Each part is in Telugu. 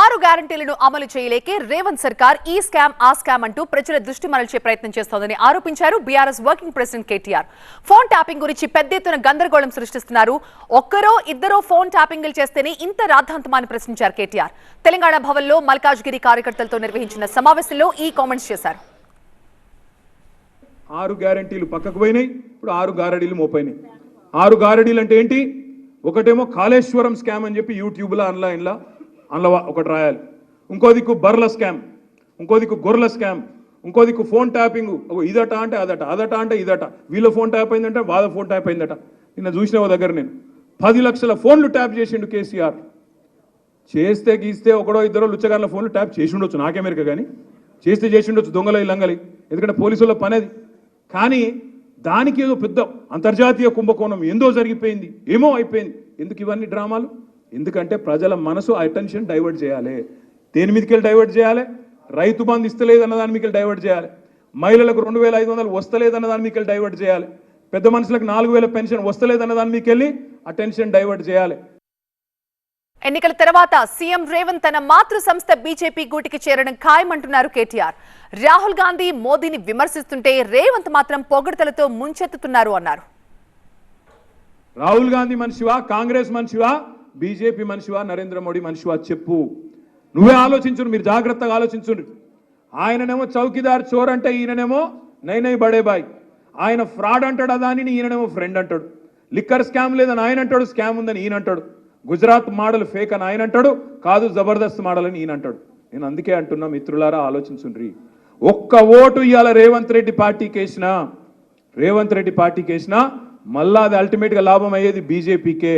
ఆరు గ్యారంటీలను అమలు చేయలేకే రేవంత్ సర్కార్ ఈ స్కామ్ ఆ స్కామ్ అంటూ ప్రజల దృష్టి మరల్చే ప్రయత్నం చేస్తోందని ఆరోపించారు BRS working president KTR. Phone tapping గురించి పెద్ద ఎత్తున గందరగోళం సృష్టిస్తున్నారు. ఒక్కరో ఇద్దరో ఫోన్ ట్యాపింగ్లు చేస్తేనే ఇంత రాద్ధాంతమాన్ని ప్రశ్నించారు కేటీఆర్. తెలంగాణ భవన్లో మల్కాజ్గిరి కార్యకర్తలతో నిర్వహించిన సమావేశంలో ఈ కామెంట్స్ చేశారు. ఆరు గ్యారంటీలు పక్కకు పోయినాయి ఇప్పుడు ఆరు గారడీలు మోపోయినాయి ఆరు గారడీలు అంటే ఏంటి? ఒకటేమో కాళేశ్వరం స్కామ్ అని చెప్పి యూట్యూబ్లో ఆన్లైన్లో అందులో ఒకటి రాయాలి. ఇంకో దిక్కు బర్ల స్కామ్ ఇంకో దిక్కు గొర్రెల స్కామ్ ఇంకో దిక్కు ఫోన్ ట్యాపింగ్ ఇదట అంటే అదట అదట అంటే ఇదట. వీళ్ళ ఫోన్ ట్యాప్ అయిందంటే వాళ్ళ ఫోన్ ట్యాప్ అయిందట. నిన్న చూసిన దగ్గర నేను? పది లక్షల ఫోన్లు ట్యాప్ చేసిండు కేసీఆర్. చేస్తే గీస్తే ఒకడో ఇద్దరో లుచ్చగారుల ఫోన్లు ట్యాప్ చేసి ఉండొచ్చు నాకేమెరిక కానీ. చేస్తే చేసి ఉండొచ్చు దొంగలై లంగలి ఎందుకంటే పోలీసుల పని అది కానీ దానికి ఏదో పెద్ద అంతర్జాతీయ కుంభకోణం ఏందో జరిగిపోయింది ఏమో అయిపోయింది. ఎందుకు ఇవన్నీ డ్రామాలు? ఎందుకంటే ప్రజల మనసు అటెన్షన్ డైవర్ట్ చేయాలి. దేని మీదకి డైవర్ట్ చేయాలి? రైతు బంధు ఇస్తలేదన్న దాని మీకు డైవర్ట్ చేయాలి. మహిళలకు రెండు వేల ఐదు వందలు వస్తలేదన్న దాని మీకు డైవర్ట్ చేయాలి. పెద్ద మనుషులకు నాలుగు వేల పెన్షన్ వస్తలేదన్న దాని మీకు వెళ్ళి అటెన్షన్ డైవర్ట్ చేయాలి. ఎన్నికల తర్వాత సీఎం రేవంత్ తన మాతృ సంస్థ బీజేపీ గూటికి చేరడం ఖాయమంటున్నారు కేటీఆర్. రాహుల్ గాంధీ మోదీని విమర్శిస్తుంటే రేవంత్ మాత్రం పొగడ్తలతో ముంచెత్తుతున్నారు అన్నారు. రాహుల్ గాంధీ మనిషివా? కాంగ్రెస్ మనిషివా? బీజేపీ మనిషివా నరేంద్ర మోడీ మనిషివా చెప్పు. నువ్వే ఆలోచించుడు మీరు జాగ్రత్తగా ఆలోచించుండ్రు ఆయననేమో చౌకీదార్ చోర్ అంటే ఈయననేమో నైనై నై బాయ్. ఆయన ఫ్రాడ్ అంటాడు అదా అని ఈయననేమో ఫ్రెండ్ అంటాడు. లిక్కర్ స్కామ్ లేదని ఆయన అంటాడు స్కామ్ ఉందని ఈయన అంటాడు. గుజరాత్ మోడల్ ఫేక్ అని ఆయన అంటాడు కాదు జబర్దస్త్ మోడల్ అని ఈయన అంటాడు. నేను అందుకే అంటున్నా మిత్రులారా ఆలోచించుండ్రి. ఒక్క ఓటు ఇవాళ రేవంత్ రెడ్డి పార్టీకి వేసినా రేవంత్ రెడ్డి పార్టీకి వేసినా మళ్ళా అది అల్టిమేట్గా లాభం అయ్యేది బీజేపీకే.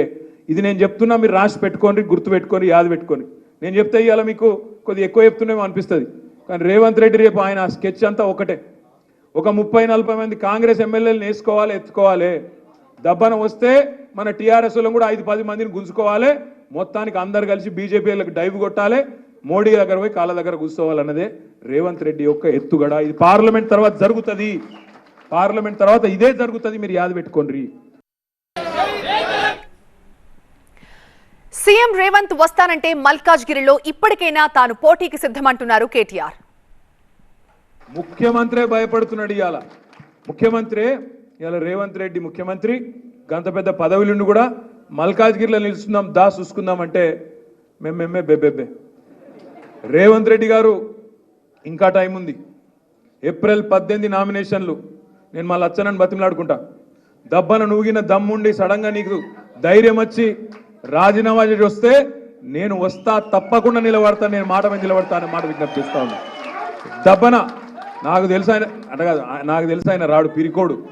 ఇది నేను చెప్తున్నా మీరు రాసి పెట్టుకోండి గుర్తు పెట్టుకొని యాద పెట్టుకొని నేను చెప్తే ఇవాళ మీకు కొద్దిగా ఎక్కువ చెప్తున్నామో అనిపిస్తుంది. కానీ రేవంత్ రెడ్డి రేపు ఆయన స్కెచ్ అంతా ఒకటే. ఒక ముప్పై నలభై మంది కాంగ్రెస్ ఎమ్మెల్యేలు నేర్చుకోవాలి ఎత్తుకోవాలి. దబ్బన వస్తే మన టీఆర్ఎస్లో కూడా ఐదు పది మందిని గుంజుకోవాలి. మొత్తానికి అందరు కలిసి బీజేపీలకు డైవ్ కొట్టాలి. మోడీ దగ్గర పోయి కాళ్ళ దగ్గర కూర్చోవాలన్నదే రేవంత్ రెడ్డి యొక్క ఎత్తుగడ. ఇది పార్లమెంట్ తర్వాత జరుగుతుంది. పార్లమెంట్ తర్వాత ఇదే జరుగుతుంది. మీరు యాద పెట్టుకోండి. సీఎం రేవంత్ వస్తానంటే మల్కాజ్గిరిలో ఇప్పటికైనా తాను పోటీకి సిద్ధమంటున్నారు కేటీఆర్. ముఖ్యమంత్రే భయపడుతున్నాడు ఇవాళ ముఖ్యమంత్రి ఇవాళ రేవంత్ రెడ్డి ముఖ్యమంత్రి గంత పెద్ద పదవులుండి కూడా మల్కాజ్గిరిలో నిలుస్తున్నాం దా చూసుకుందాం అంటే మేమేమే బెబ్బెబ్బే రేవంత్ రెడ్డి గారు ఇంకా టైం ఉంది. ఏప్రిల్ పద్దెనిమిది నామినేషన్లు. నేను మళ్ళీ వచ్చానని బతిమలాడుకుంటా. దబ్బన నూగిన దమ్ముండి సడన్గా నీకు ధైర్యం వచ్చి రాజీనామా చేసి వస్తే నేను వస్తా తప్పకుండా నిలబడతా నేను మాట మీద నిలబడతా అనే మాట విజ్ఞప్తి చేస్తా ఉన్నా. దబ్బన? నాకు తెలుసు ఆయన అంటే కాదు ఆ- నాకు తెలుసు ఆయన రాడు పిరికోడు.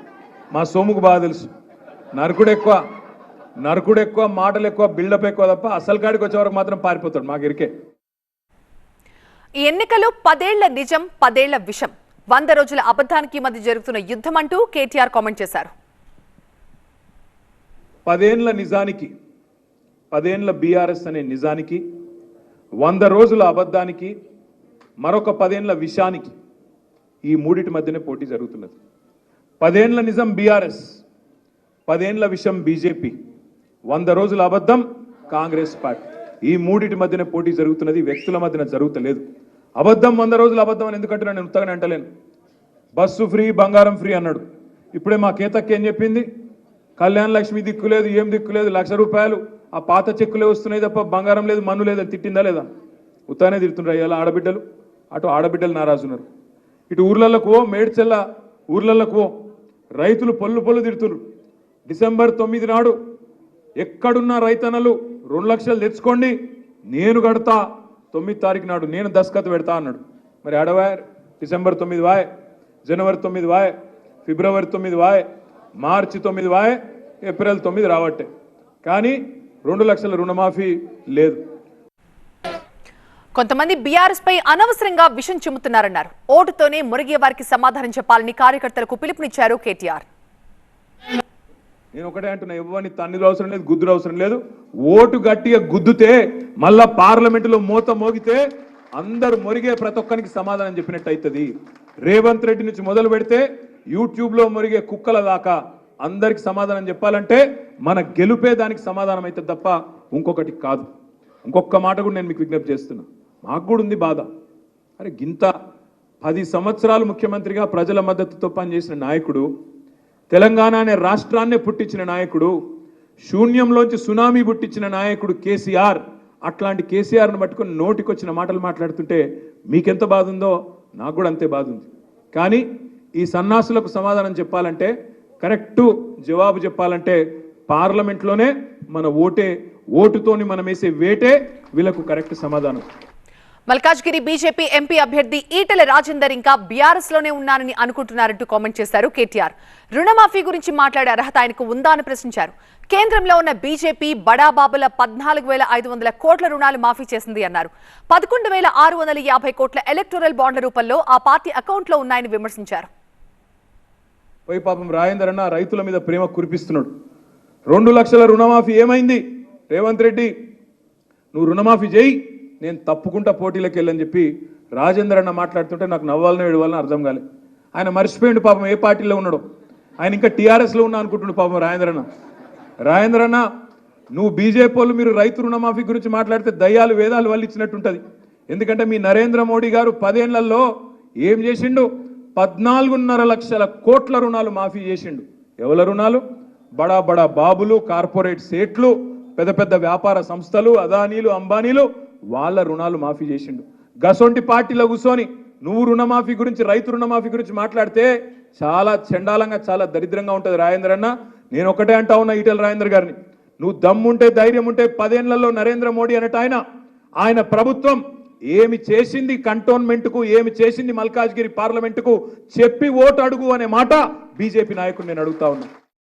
మా సోముకు బాగా తెలుసు. నరకుడు ఎక్కువ నరకుడు ఎక్కువ మాటలు ఎక్కువ బిల్డప్ ఎక్కువ తప్ప అసలు కాడికి వచ్చే వరకు మాత్రం పారిపోతాడు మాకు ఇరికే. ఎన్నికలు పదేళ్ళ నిజం పదేళ్ళ విషం. వంద రోజుల అబద్ధానికి మధ్య జరుగుతున్న యుద్ధం అంటూ కేటీఆర్ కామెంట్ చేశారు. పదేండ్ల నిజానికి పదేండ్ల బీఆర్ఎస్ అనే నిజానికి వంద రోజుల అబద్ధానికి మరొక పదేండ్ల విషానికి ఈ మూడిటి మధ్యనే పోటీ జరుగుతున్నది. పదేండ్ల నిజం బీఆర్ఎస్ పదేండ్ల విషం బీజేపీ వంద రోజుల అబద్ధం కాంగ్రెస్ పార్టీ. ఈ మూడిటి మధ్యనే పోటీ జరుగుతున్నది వ్యక్తుల మధ్యన జరుగుతలేదు. అబద్ధం వంద రోజుల అబద్ధం అని ఎందుకంటే నేను ఉత్తగానే అంటలేను. బస్సు ఫ్రీ బంగారం ఫ్రీ అన్నాడు. ఇప్పుడే మా కేతక్క ఏం చెప్పింది? కళ్యాణ లక్ష్మి దిక్కులేదు ఏం దిక్కులేదు లక్ష రూపాయలు ఆ పాత చెక్కులే వస్తున్నాయి తప్ప బంగారం లేదు మన్ను లేదు తిట్టిందా లేదా? ఉత్తానే తిడుతుండ్రు అయ్యాల ఆడబిడ్డలు. అటు ఆడబిడ్డలు నారాజున్నారు. ఇటు ఊర్లలకు ఓ మేడ్చెల్ల ఊర్లలకు ఓ రైతులు పళ్ళు పళ్ళు తిడుతున్నారు డిసెంబర్ తొమ్మిది నాడు ఎక్కడున్న రైతన్నలు రెండు లక్షలు తెచ్చుకోండి నేను కడతా. తొమ్మిది తారీఖు నాడు నేను దస్కత్ పెడతా అన్నాడు. మరి అడవాయ్ డిసెంబర్ తొమ్మిది వాయ్ జనవరి తొమ్మిది వాయ్ ఫిబ్రవరి తొమ్మిది వాయ్ మార్చి తొమ్మిది వాయ్ ఏప్రిల్ తొమ్మిది రావట్టే. కానీ రెండు లక్షల రుణమాఫీ లేదు. కొంతమంది బీఆర్ఎస్ పై అనవసరంగా విషం చిమ్ముతున్నారన్నారు. ఓటుతోనే మురిగే వారికి సమాధానం చెప్పాలని కార్యకర్తలకు పిలుపునిచ్చారు కేటీఆర్. నేను ఒకటే అంటున్నా ఇవ్వని తన్నిది అవసరం లేదు గుద్దురు అవసరం లేదు. ఓటు గట్టిగా గుద్దుతే మళ్ళా పార్లమెంటులో మూత మోగితే అందరు మొరిగే ప్రతి ఒక్కరికి సమాధానం చెప్పినట్టు అవుతుంది రేవంత్ రెడ్డి నుంచి మొదలు పెడితే యూట్యూబ్లో మొరిగే కుక్కల దాకా అందరికి సమాధానం చెప్పాలంటే మన గెలుపే దానికి సమాధానం అవుతుంది తప్ప ఇంకొకటి కాదు. ఇంకొక మాట కూడా నేను మీకు విజ్ఞప్తి చేస్తున్నా. మాకు కూడా ఉంది బాధ. అరే గింత పది సంవత్సరాలు ముఖ్యమంత్రిగా ప్రజల మద్దతుతో పనిచేసిన నాయకుడు తెలంగాణ అనే రాష్ట్రాన్నే పుట్టించిన నాయకుడు శూన్యంలోంచి సునామీ పుట్టించిన నాయకుడు కేసీఆర్ అట్లాంటి కేసీఆర్ను పట్టుకొని నోటికొచ్చిన మాటలు మాట్లాడుతుంటే మీకెంత బాధ ఉందో నాకు కూడా అంతే బాధ ఉంది. కానీ ఈ సన్నాసులకు సమాధానం చెప్పాలంటే కరెక్టు జవాబు చెప్పాలంటే పార్లమెంట్లోనే మన ఓటే ఓటుతోని మనం వేసే వేటే వీళ్ళకు కరెక్ట్ సమాధానం. మల్కాజ్గిరి బీజేపీ ఎంపీ అభ్యర్థి ఈటెల రాజేందర్ ఇంకా బీఆర్ఎస్లోనే ఉన్నానని అనుకుంటున్నారంటూ కామెంట్ చేశారు కేటీఆర్. రుణమాఫీ గురించి మాట్లాడే అర్హత ఆయనకు ఉందా అని ప్రశ్నించారు. కేంద్రంలో ఉన్న బీజేపీ బడాబాబుల పద్నాలుగు వేల ఐదు వందల కోట్ల రుణాలు మాఫీ చేసింది అన్నారు. పదకొండు వేల ఆరు వందల యాభై కోట్ల ఎలక్టోరల్ బాండ్ల రూపంలో ఆ పార్టీ అకౌంట్లో ఉన్నాయని విమర్శించారు. పోయి పాపం రాజేందర్ అన్న రైతుల మీద ప్రేమ కురిపిస్తున్నాడు. రెండు లక్షల రుణమాఫీ ఏమైంది? రేవంత్ రెడ్డి నువ్వు రుణమాఫీ చేయి నేను తప్పుకుంటా పోటీలకు వెళ్ళని చెప్పి రాజేందర్ అన్న మాట్లాడుతుంటే నాకు నవ్వాలనో ఏడవాలని అర్థం కాలే. ఆయన మర్చిపోయిండు పాపం ఏ పార్టీలో ఉన్నాడు. ఆయన ఇంకా టీఆర్ఎస్లో ఉన్నా అనుకుంటుండు పాపం రాజేంద్ర అన్న. రాజేంద్ర అన్న నువ్వు బీజేపీ వాళ్ళు మీరు రైతు రుణమాఫీ గురించి మాట్లాడితే దయ్యాలు వేదాలు వాళ్ళు ఇచ్చినట్టుంటది ఎందుకంటే మీ నరేంద్ర మోడీ గారు పదేళ్ళలో ఏం చేసిండు? పద్నాలుగున్నర లక్షల కోట్ల రుణాలు మాఫీ చేసిండు. ఎవల రుణాలు? బడా బడా బాబులు కార్పొరేట్ సేట్లు పెద్ద పెద్ద వ్యాపార సంస్థలు అదానీలు అంబానీలు వాళ్ళ రుణాలు మాఫీ చేసిండు. గసొంటి పార్టీలో కూర్చొని నువ్వు రుణమాఫీ గురించి రైతు రుణమాఫీ గురించి మాట్లాడితే చాలా చండాలంగా చాలా దరిద్రంగా ఉంటుంది రాజేంద్ర అన్న. నేను ఒకటే అంటా ఉన్నా ఈటెల రాజేంద్ర గారిని. నువ్వు దమ్ముంటే ధైర్యం ఉంటే పదేళ్ళలో నరేంద్ర మోడీ అనట ఆయన ఆయన ప్రభుత్వం ఏమి చేసింది కంటోన్మెంట్కు ఏమి చేసింది మల్కాజ్గిరి పార్లమెంటుకు చెప్పి ఓటు అడుగు అనే మాట బీజేపీ నాయకుడు నేను అడుగుతా ఉన్నా.